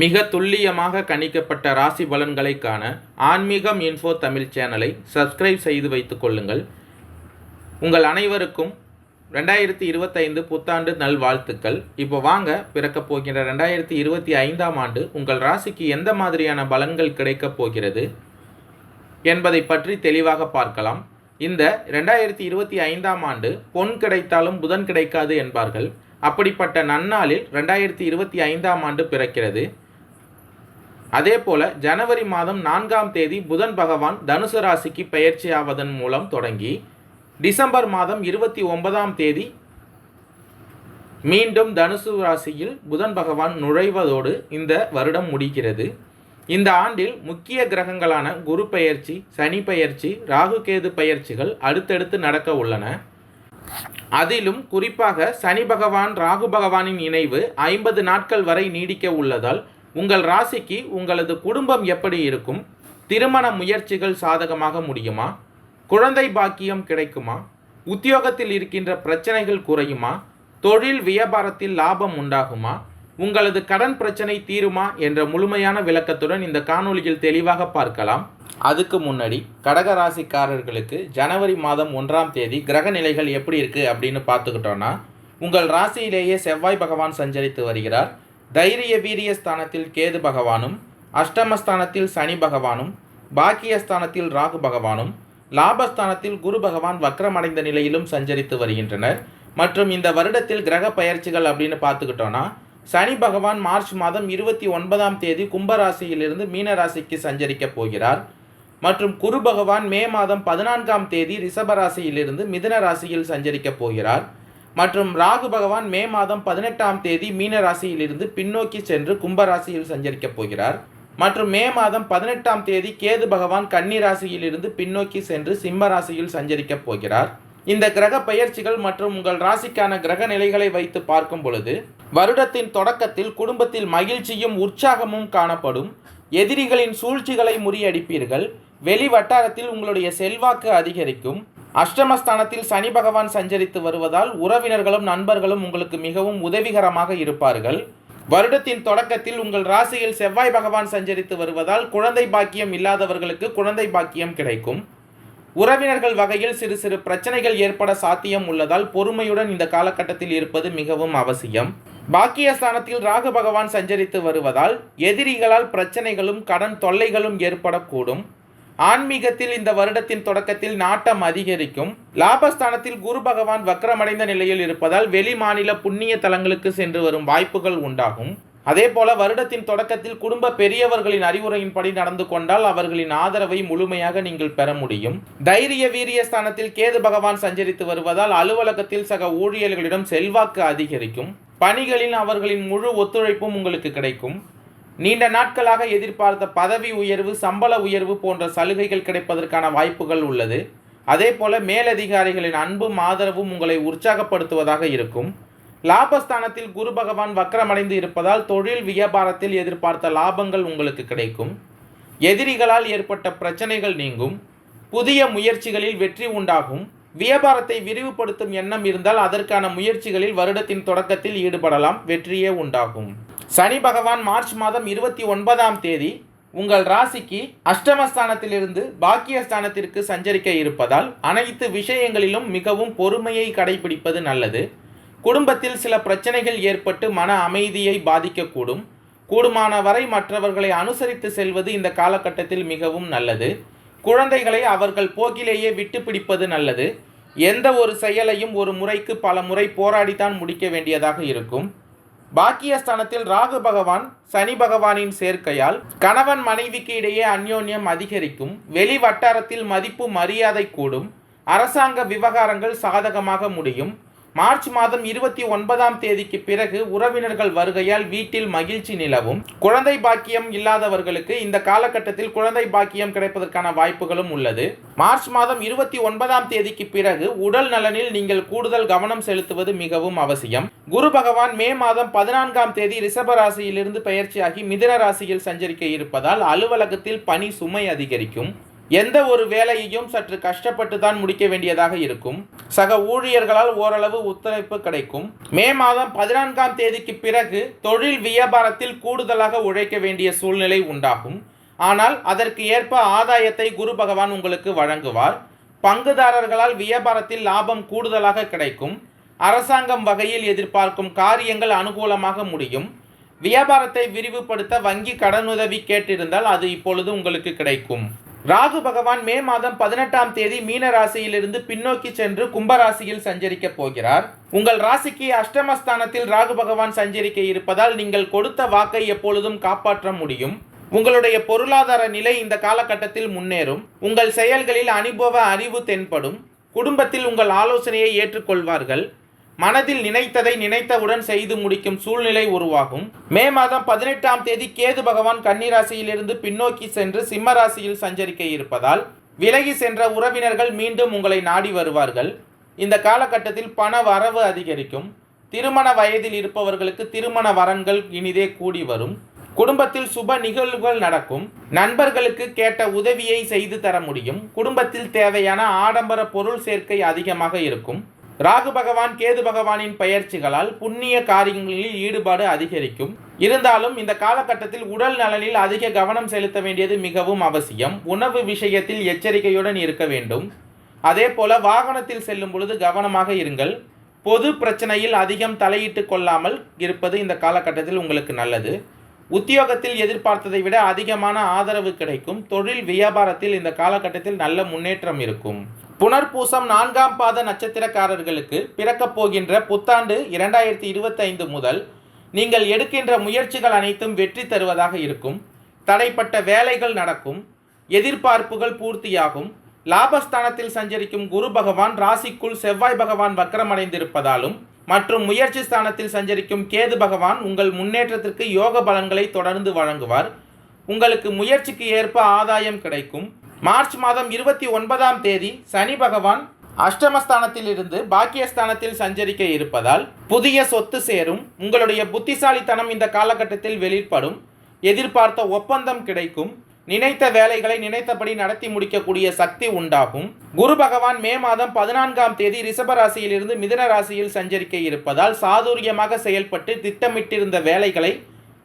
மிக துல்லியமாக கணிக்கப்பட்ட ராசி பலன்களை காண ஆன்மீகம் இன்ஃபோ தமிழ் சேனலை சப்ஸ்கிரைப் செய்து வைத்துக் கொள்ளுங்கள். உங்கள் அனைவருக்கும் ரெண்டாயிரத்தி இருபத்தைந்து புத்தாண்டு நல்வாழ்த்துக்கள். இப்போ வாங்க பிறக்கப் போகின்ற ரெண்டாயிரத்தி இருபத்தி ஐந்தாம் ஆண்டு உங்கள் ராசிக்கு எந்த மாதிரியான பலன்கள் கிடைக்கப் போகிறது என்பதை பற்றி தெளிவாக பார்க்கலாம். இந்த ரெண்டாயிரத்தி இருபத்தி ஐந்தாம் ஆண்டு பொன் கிடைத்தாலும் புதன் கிடைக்காது என்பார்கள். அப்படிப்பட்ட நன்னாளில் ரெண்டாயிரத்தி இருபத்தி ஐந்தாம் ஆண்டு பிறக்கிறது. அதே போல ஜனவரி மாதம் நான்காம் தேதி புதன் பகவான் தனுசு ராசிக்கு பெயர்ச்சியாவதன் மூலம் தொடங்கி டிசம்பர் மாதம் இருபத்தி ஒன்பதாம் தேதி மீண்டும் தனுசு ராசியில் புதன் பகவான் நுழைவதோடு இந்த வருடம் முடிகிறது. இந்த ஆண்டில் முக்கிய கிரகங்களான குரு பெயர்ச்சி சனி பெயர்ச்சி ராகுகேது பயிற்சிகள் அடுத்தடுத்து நடக்க உள்ளன. அதிலும் குறிப்பாக சனி பகவான் ராகு பகவானின் இணைவு ஐம்பது நாட்கள் வரை நீடிக்க உள்ளதால் உங்கள் ராசிக்கு உங்களது குடும்பம் எப்படி இருக்கும்? திருமண முயற்சிகள் சாதகமாக முடியுமா? குழந்தை பாக்கியம் கிடைக்குமா? உத்தியோகத்தில் இருக்கின்ற பிரச்சனைகள் குறையுமா? தொழில் வியாபாரத்தில் லாபம் உண்டாகுமா? உங்களது கடன் பிரச்சனை தீருமா? என்ற முழுமையான விளக்கத்துடன் இந்த காணொளியில் தெளிவாக பார்க்கலாம். அதுக்கு முன்னாடி கடக ராசிக்காரர்களுக்கு ஜனவரி மாதம் ஒன்றாம் தேதி கிரக நிலைகள் எப்படி இருக்குது அப்படின்னு பார்த்துக்கிட்டோன்னா உங்கள் ராசியிலேயே செவ்வாய் பகவான் சஞ்சரித்து வருகிறார். தைரிய வீரிய ஸ்தானத்தில் கேது பகவானும் அஷ்டமஸ்தானத்தில் சனி பகவானும் பாக்கியஸ்தானத்தில் ராகு பகவானும் லாபஸ்தானத்தில் குரு பகவான் வக்ரமடைந்த நிலையிலும் சஞ்சரித்து வருகின்றனர். மற்றும் இந்த வருடத்தில் கிரக பயிற்சிகள் அப்படின்னு பார்த்துக்கிட்டோன்னா சனி பகவான் மார்ச் மாதம் இருபத்தி ஒன்பதாம் தேதி கும்பராசியிலிருந்து மீனராசிக்கு சஞ்சரிக்க போகிறார். மற்றும் குரு பகவான் மே மாதம் பதினான்காம் தேதி ரிஷபராசியிலிருந்து மிதுன ராசியில் சஞ்சரிக்க போகிறார். மற்றும் ராகு பகவான் மே மாதம் பதினெட்டாம் தேதி மீன ராசியிலிருந்து பின்னோக்கி சென்று கும்பராசியில் சஞ்சரிக்கப் போகிறார். மற்றும் மே மாதம் பதினெட்டாம் தேதி கேது பகவான் கன்னி ராசியிலிருந்து பின்னோக்கி சென்று சிம்ம ராசியில் சஞ்சரிக்கப் போகிறார். இந்த கிரக பெயர்ச்சிகள் மற்றும் உங்கள் ராசிக்கான கிரக நிலைகளை வைத்து பார்க்கும் பொழுது வருடத்தின் தொடக்கத்தில் குடும்பத்தில் மகிழ்ச்சியும் உற்சாகமும் காணப்படும். எதிரிகளின் சூழ்ச்சிகளை முறியடிப்பீர்கள். வெளி வட்டாரத்தில் உங்களுடைய செல்வாக்கு அதிகரிக்கும். அஷ்டமஸ்தானத்தில் சனி பகவான் சஞ்சரித்து வருவதால் உறவினர்களும் நண்பர்களும் உங்களுக்கு மிகவும் உதவிகரமாக இருப்பார்கள். வருடத்தின் தொடக்கத்தில் உங்கள் ராசியில் செவ்வாய் பகவான் சஞ்சரித்து வருவதால் குழந்தை பாக்கியம் இல்லாதவர்களுக்கு குழந்தை பாக்கியம் கிடைக்கும். உறவினர்கள் வகையில் சிறு சிறு பிரச்சனைகள் ஏற்பட சாத்தியம் உள்ளதால் பொறுமையுடன் இந்த காலகட்டத்தில் இருப்பது மிகவும் அவசியம். பாக்கியஸ்தானத்தில் ராகு பகவான் சஞ்சரித்து வருவதால் எதிரிகளால் பிரச்சனைகளும் கடன் தொல்லைகளும் ஏற்படக்கூடும். ஆன்மீகத்தில் இந்த வருடத்தின் தொடக்கத்தில் நாட்டம் அதிகரிக்கும். லாபஸ்தானத்தில் குரு பகவான் வக்ரமடைந்த நிலையில் இருப்பதால் வெளி மாநில புண்ணிய தலங்களுக்கு சென்று வரும் வாய்ப்புகள் உண்டாகும். அதே போல வருடத்தின் தொடக்கத்தில் குடும்ப பெரியவர்களின் அறிவுரையின்படி நடந்து கொண்டால் அவர்களின் ஆதரவை முழுமையாக நீங்கள் பெற முடியும். தைரிய வீரிய ஸ்தானத்தில் கேது பகவான் சஞ்சரித்து வருவதால் அலுவலகத்தில் சக ஊழியர்களிடம் செல்வாக்கு அதிகரிக்கும். பணிகளில் அவர்களின் முழு ஒத்துழைப்பும் உங்களுக்கு கிடைக்கும். நீண்ட நாட்களாக எதிர்பார்த்த பதவி உயர்வு சம்பள உயர்வு போன்ற சலுகைகள் கிடைப்பதற்கான வாய்ப்புகள் உள்ளது. அதே போல மேலதிகாரிகளின் அன்பும் ஆதரவும் உங்களை உற்சாகப்படுத்துவதாக இருக்கும். லாபஸ்தானத்தில் குரு பகவான் வக்கரமடைந்து இருப்பதால் தொழில் வியாபாரத்தில் எதிர்பார்த்த லாபங்கள் உங்களுக்கு கிடைக்கும். எதிரிகளால் ஏற்பட்ட பிரச்சனைகள் நீங்கும். புதிய முயற்சிகளில் வெற்றி உண்டாகும். வியாபாரத்தை விரிவுபடுத்தும் எண்ணம் இருந்தால் அதற்கான முயற்சிகளில் வருடத்தின் தொடக்கத்தில் ஈடுபடலாம் வெற்றியே உண்டாகும். சனி பகவான் மார்ச் மாதம் இருபத்தி ஒன்பதாம் தேதி உங்கள் ராசிக்கு அஷ்டமஸ்தானத்திலிருந்து பாக்கியஸ்தானத்திற்கு சஞ்சரிக்க இருப்பதால் அனைத்து விஷயங்களிலும் மிகவும் பொறுமையை கடைபிடிப்பது நல்லது. குடும்பத்தில் சில பிரச்சனைகள் ஏற்பட்டு மன அமைதியை பாதிக்கக்கூடும். கூடுமான வரை மற்றவர்களை அனுசரித்து செல்வது இந்த காலகட்டத்தில் மிகவும் நல்லது. குழந்தைகளை அவர்கள் போக்கிலேயே விட்டு பிடிப்பது நல்லது. எந்த ஒரு செயலையும் ஒரு முறைக்கு பல முறை போராடித்தான் முடிக்க வேண்டியதாக இருக்கும். பாக்கியஸ்தானத்தில் ராகு பகவான் சனி பகவானின் சேர்க்கையால் கணவன் மனைவிக்கு இடையே அந்யோன்யம் அதிகரிக்கும் வெளி வட்டாரத்தில் மதிப்பு மரியாதை கூடும் அரசாங்க விவகாரங்கள் சாதகமாக முடியும் மார்ச் மாதம் இருபத்தி ஒன்பதாம் தேதிக்கு பிறகு உறவினர்கள் வருகையால் வீட்டில் மகிழ்ச்சி நிலவும். குழந்தை பாக்கியம் இல்லாதவர்களுக்கு இந்த காலகட்டத்தில் குழந்தை பாக்கியம் கிடைப்பதற்கான வாய்ப்புகளும் உள்ளது. மார்ச் மாதம் இருபத்தி ஒன்பதாம் தேதிக்கு பிறகு உடல் நலனில் நீங்கள் கூடுதல் கவனம் செலுத்துவது மிகவும் அவசியம். குரு பகவான் மே மாதம் பதினான்காம் தேதி ரிஷப ராசியிலிருந்து பயிற்சியாகி மிதுன ராசியில் சஞ்சரிக்க இருப்பதால் அலுவலகத்தில் பணி சுமை அதிகரிக்கும். எந்த ஒரு வேலையையும் சற்று கஷ்டப்பட்டு தான் முடிக்க வேண்டியதாக இருக்கும். சக ஊழியர்களால் ஓரளவு ஒத்துழைப்பு கிடைக்கும். மே மாதம் பதினான்காம் தேதிக்கு பிறகு தொழில் வியாபாரத்தில் கூடுதலாக உழைக்க வேண்டிய சூழ்நிலை உண்டாகும். ஆனால் அதற்கு ஏற்ப ஆதாயத்தை குரு பகவான் உங்களுக்கு வழங்குவார். பங்குதாரர்களால் வியாபாரத்தில் லாபம் கூடுதலாக கிடைக்கும். அரசாங்கம் வகையில் எதிர்பார்க்கும் காரியங்கள் அனுகூலமாக முடியும். வியாபாரத்தை விரிவுபடுத்த வங்கி கடனுதவி கேட்டிருந்தால் அது இப்பொழுது உங்களுக்கு கிடைக்கும். ராகு பகவான் மே மாதம் பதினெட்டாம் தேதி மீன ராசியிலிருந்து பின்னோக்கி சென்று கும்பராசியில் சஞ்சரிக்க போகிறார். உங்கள் ராசிக்கு அஷ்டமஸ்தானத்தில் ராகு பகவான் சஞ்சரிக்க இருப்பதால் நீங்கள் கொடுத்த வாக்கை எப்பொழுதும் காப்பாற்ற முடியும். உங்களுடைய பொருளாதார நிலை இந்த காலகட்டத்தில் முன்னேறும். உங்கள் செயல்களில் அனுபவ அறிவு தென்படும். குடும்பத்தில் உங்கள் ஆலோசனையை ஏற்றுக்கொள்வார்கள். மனதில் நினைத்ததை நினைத்தவுடன் செய்து முடிக்கும் சூழ்நிலை உருவாகும். மே மாதம் பதினெட்டாம் தேதி கேது பகவான் கன்னிராசியிலிருந்து பின்னோக்கி சென்று சிம்ம ராசியில் சஞ்சரிக்க இருப்பதால் விலகி சென்ற உறவினர்கள் மீண்டும் உங்களை நாடி வருவார்கள். இந்த காலகட்டத்தில் பண வரவு அதிகரிக்கும். திருமண வயதில் இருப்பவர்களுக்கு திருமண வரன்கள் இனிதே கூடி வரும். குடும்பத்தில் சுப நிகழ்வுகள் நடக்கும். நண்பர்களுக்கு கேட்ட உதவியை செய்து தர முடியும். குடும்பத்தில் தேவையான ஆடம்பர பொருள் சேர்க்கை அதிகமாக இருக்கும். ராகு பகவான் கேது பகவானின் பயிற்சிகளால் புண்ணிய காரியங்களில் ஈடுபாடு அதிகரிக்கும். இருந்தாலும் இந்த காலகட்டத்தில் உடல் நலனில் அதிக கவனம் செலுத்த வேண்டியது மிகவும் அவசியம். உணவு விஷயத்தில் எச்சரிக்கையுடன் இருக்க வேண்டும். அதே போல வாகனத்தில் செல்லும் பொழுது கவனமாக இருங்கள். பொது பிரச்சனையில் அதிகம் தலையிட்டு கொள்ளாமல் இருப்பது இந்த காலகட்டத்தில் உங்களுக்கு நல்லது. உத்தியோகத்தில் எதிர்பார்த்ததை விட அதிகமான ஆதரவு கிடைக்கும். தொழில் வியாபாரத்தில் இந்த காலகட்டத்தில் நல்ல முன்னேற்றம் இருக்கும். புனர்பூசம் நான்காம் பாத நட்சத்திரக்காரர்களுக்கு பிறக்கப் போகின்ற புத்தாண்டு இரண்டாயிரத்தி இருபத்தைந்து முதல் நீங்கள் எடுக்கின்ற முயற்சிகள் அனைத்தும் வெற்றி தருவதாக இருக்கும். தடைப்பட்ட வேலைகள் நடக்கும். எதிர்பார்ப்புகள் பூர்த்தியாகும். லாபஸ்தானத்தில் சஞ்சரிக்கும் குரு பகவான் ராசிக்குள் செவ்வாய் பகவான் வக்கரமடைந்திருப்பதாலும் மற்றும் முயற்சி ஸ்தானத்தில் சஞ்சரிக்கும் கேது பகவான் உங்கள் முன்னேற்றத்திற்கு யோக பலன்களை தொடர்ந்து வழங்குவார். உங்களுக்கு முயற்சிக்கு ஏற்ப ஆதாயம் கிடைக்கும். மார்ச் மாதம் இருபத்தி ஒன்பதாம் தேதி சனி பகவான் அஷ்டமஸ்தானத்தில் இருந்து பாக்கியஸ்தானத்தில் சஞ்சரிக்க இருப்பதால் புதிய சொத்து சேரும். உங்களுடைய புத்திசாலித்தனம் இந்த காலகட்டத்தில் வெளிப்படும். எதிர்பார்த்த ஒப்பந்தம் கிடைக்கும். நினைத்த வேலைகளை நினைத்தபடி நடத்தி முடிக்கக்கூடிய சக்தி உண்டாகும். குரு பகவான் மே மாதம் பதினான்காம் தேதி ரிஷப ராசியிலிருந்து மிதுன ராசியில் சஞ்சரிக்க இருப்பதால் சாதுரியமாக செயல்பட்டு திட்டமிட்டிருந்த வேலைகளை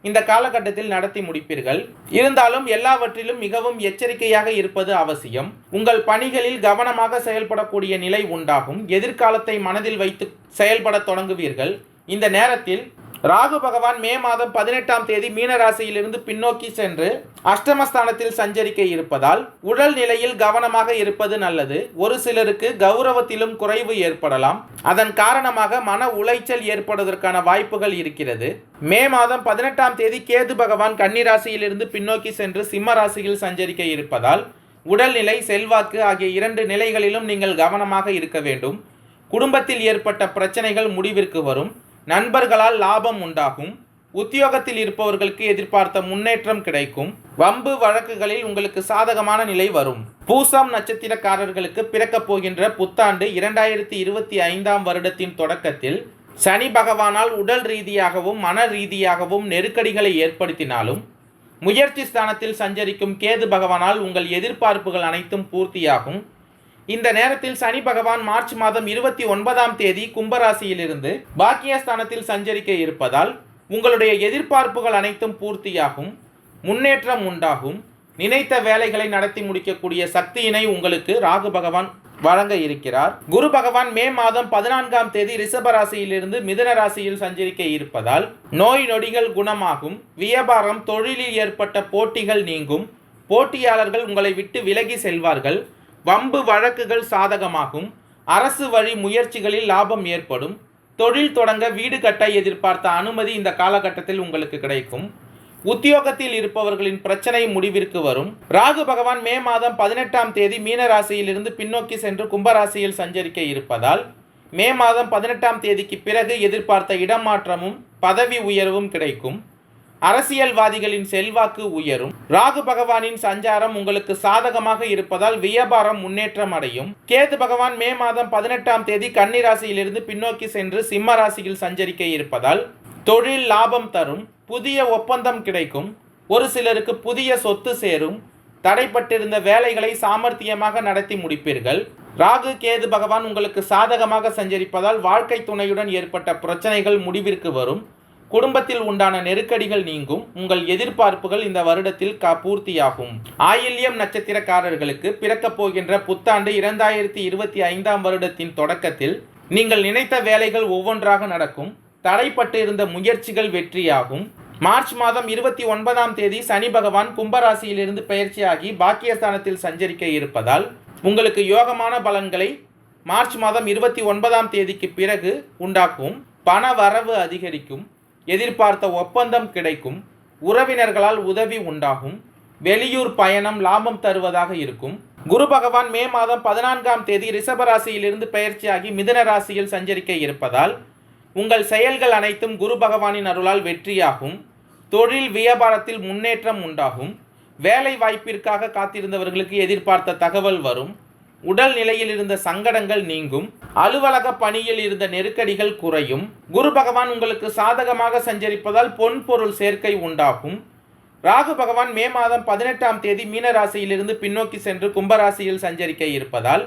இந்த காலகட்டத்தில் நடத்தி முடிப்பீர்கள். இருந்தாலும் எல்லாவற்றிலும் மிகவும் எச்சரிக்கையாக இருப்பது அவசியம். உங்கள் பணிகளில் கவனமாக செயல்படக்கூடிய நிலை உண்டாகும். எதிர்காலத்தை மனதில் வைத்து செயல்பட தொடங்குவீர்கள். இந்த நேரத்தில் ராகு பகவான் மே மாதம் பதினெட்டாம் தேதி மீன ராசியிலிருந்து பின்னோக்கி சென்று அஷ்டமஸ்தானத்தில் சஞ்சரிக்க இருப்பதால் உடல் நிலையில் கவனமாக இருப்பது நல்லது. ஒரு சிலருக்கு கௌரவத்திலும் குறைவு ஏற்படலாம். அதன் காரணமாக மன உளைச்சல் ஏற்படுவதற்கான வாய்ப்புகள் இருக்கிறது. மே மாதம் பதினெட்டாம் தேதி கேது பகவான் கன்னிராசியிலிருந்து பின்னோக்கி சென்று சிம்ம ராசியில் சஞ்சரிக்க இருப்பதால் உடல்நிலை செல்வாக்கு ஆகிய இரண்டு நிலைகளிலும் நீங்கள் கவனமாக இருக்க வேண்டும். குடும்பத்தில் ஏற்பட்ட பிரச்சனைகள் முடிவிற்கு வரும். நண்பர்களால் லாபம் உண்டாகும். உத்தியோகத்தில் இருப்பவர்களுக்கு எதிர்பார்த்த முன்னேற்றம் கிடைக்கும். வம்பு வழக்குகளில் உங்களுக்கு சாதகமான நிலை வரும். பூசம் நட்சத்திரக்காரர்களுக்கு பிறக்கப் போகின்ற புத்தாண்டு இரண்டாயிரத்தி இருபத்தி ஐந்தாம் வருடத்தின் தொடக்கத்தில் சனி பகவானால் உடல் ரீதியாகவும் மன ரீதியாகவும் நெருக்கடிகளை ஏற்படுத்தினாலும் முயற்சி ஸ்தானத்தில் சஞ்சரிக்கும் கேது பகவானால் உங்கள் எதிர்பார்ப்புகள் அனைத்தும் பூர்த்தியாகும். இந்த நேரத்தில் சனி பகவான் மார்ச் மாதம் இருபத்தி ஒன்பதாம் தேதி கும்பராசியிலிருந்து பாக்கியஸ்தானத்தில் சஞ்சரிக்க இருப்பதால் உங்களுடைய எதிர்பார்ப்புகள் அனைத்தும் பூர்த்தியாகும் முன்னேற்றம் உண்டாகும். நினைத்த வேலைகளை நடத்தி முடிக்கக்கூடிய சக்தியினை உங்களுக்கு ராகு பகவான் வழங்க இருக்கிறார். குரு பகவான் மே மாதம் பதினான்காம் தேதி ரிஷப ராசியிலிருந்து மிதுன ராசியில் சஞ்சரிக்க இருப்பதால் நோய் நொடிகள் குணமாகும் வியாபாரம் தொழிலில் ஏற்பட்ட போட்டிகள் நீங்கும் போட்டியாளர்கள் உங்களை விட்டு விலகி செல்வார்கள். வம்பு வழக்குகள் சாதகமாகும் அரசு வழி முயற்சிகளில் லாபம் ஏற்படும் தொழில் தொடங்க வீடு கட்ட எதிர்பார்த்த அனுமதி இந்த காலகட்டத்தில் உங்களுக்கு கிடைக்கும். உத்தியோகத்தில் இருப்பவர்களின் பிரச்சனை முடிவிற்கு வரும். ராகு பகவான் மே மாதம் பதினெட்டாம் தேதி மீன ராசியிலிருந்து பின்னோக்கி சென்று கும்பராசியில் சஞ்சரிக்க இருப்பதால் மே மாதம் பதினெட்டாம் தேதிக்கு பிறகு எதிர்பார்த்த இடமாற்றமும் பதவி உயர்வும் கிடைக்கும். அரசியல்வாதிகளின் செல்வாக்கு உயரும். ராகு பகவானின் சஞ்சாரம் உங்களுக்கு சாதகமாக இருப்பதால் வியாபாரம் முன்னேற்றம் அடையும் கேது பகவான் மே மாதம் பதினெட்டாம் தேதி கன்னிராசியிலிருந்து பின்னோக்கி சென்று சிம்ம ராசியில் சஞ்சரிக்க இருப்பதால் தொழில் லாபம் தரும் புதிய ஒப்பந்தம் கிடைக்கும் ஒரு சிலருக்கு புதிய சொத்து சேரும் தடைப்பட்டிருந்த வேலைகளை சாமர்த்தியமாக நடத்தி முடிப்பீர்கள். ராகு கேது பகவான் உங்களுக்கு சாதகமாக சஞ்சரிப்பதால் வாழ்க்கை துணையுடன் ஏற்பட்ட பிரச்சனைகள் முடிவிற்கு வரும். குடும்பத்தில் உண்டான நெருக்கடிகள் நீங்கும். உங்கள் எதிர்பார்ப்புகள் இந்த வருடத்தில் கா பூர்த்தியாகும். ஆயில்யம் நட்சத்திரக்காரர்களுக்கு பிறக்கப் போகின்ற புத்தாண்டு இரண்டாயிரத்தி இருபத்தி ஐந்தாம் வருடத்தின் தொடக்கத்தில் நீங்கள் நினைத்த வேலைகள் ஒவ்வொன்றாக நடக்கும். தடைப்பட்டு இருந்த முயற்சிகள் வெற்றியாகும். மார்ச் மாதம் இருபத்தி ஒன்பதாம் தேதி சனி பகவான் கும்பராசியிலிருந்து பயிற்சியாகி பாக்கியஸ்தானத்தில் சஞ்சரிக்க இருப்பதால் உங்களுக்கு யோகமான பலன்களை மார்ச் மாதம் இருபத்தி ஒன்பதாம் தேதிக்கு பிறகு உண்டாக்கும். பண வரவு அதிகரிக்கும். எதிர்பார்த்த ஒப்பந்தம் கிடைக்கும் உறவினர்களால் உதவி உண்டாகும் வெளியூர் பயணம் லாபம் தருவதாக இருக்கும். குரு பகவான் மே மாதம் பதினான்காம் தேதி ரிஷபராசியிலிருந்து பயிற்சியாகி மிதன ராசியில் சஞ்சரிக்க இருப்பதால் உங்கள் செயல்கள் அனைத்தும் குரு பகவானின் அருளால் வெற்றியாகும். தொழில் வியாபாரத்தில் முன்னேற்றம் உண்டாகும். வேலை வாய்ப்பிற்காக காத்திருந்தவர்களுக்கு எதிர்பார்த்த தகவல் வரும். உடல் நிலையில் இருந்த சங்கடங்கள் நீங்கும் அலுவலக பணியில் இருந்த நெருக்கடிகள் குறையும் குரு பகவான் உங்களுக்கு சாதகமாக சஞ்சரிப்பதால் பொன் பொருள் சேர்க்கை உண்டாகும். ராகு பகவான் மே மாதம் பதினெட்டாம் தேதி மீன ராசியிலிருந்து பின்னோக்கி சென்று கும்பராசியில் சஞ்சரிக்க இருப்பதால்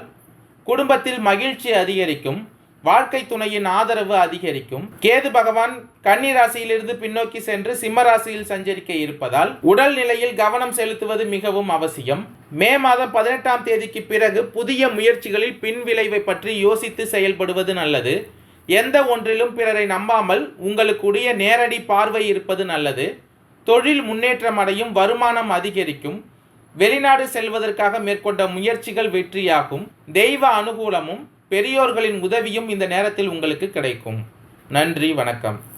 குடும்பத்தில் மகிழ்ச்சி அதிகரிக்கும். வாழ்க்கை துணையின் ஆதரவு அதிகரிக்கும். கேது பகவான் கன்னி ராசியிலிருந்து பின்னோக்கி சென்று சிம்ம ராசியில் சஞ்சரிக்க இருப்பதால் உடல் நிலையில் கவனம் செலுத்துவது மிகவும் அவசியம். மே மாதம் பதினெட்டாம் தேதிக்கு பிறகு புதிய முயற்சிகளில் பின்விளைவை பற்றி யோசித்து செயல்படுவது நல்லது. எந்த ஒன்றிலும் பிறரை நம்பாமல் உங்களுக்குடைய நேரடி பார்வை இருப்பது நல்லது. தொழில் முன்னேற்றம் அடையும் வருமானம் அதிகரிக்கும். வெளிநாடு செல்வதற்காக மேற்கொண்ட முயற்சிகள் வெற்றியாகும். தெய்வ அனுகூலமும் பெரியோர்களின் உதவியும் இந்த நேரத்தில் உங்களுக்கு கிடைக்கும். நன்றி வணக்கம்.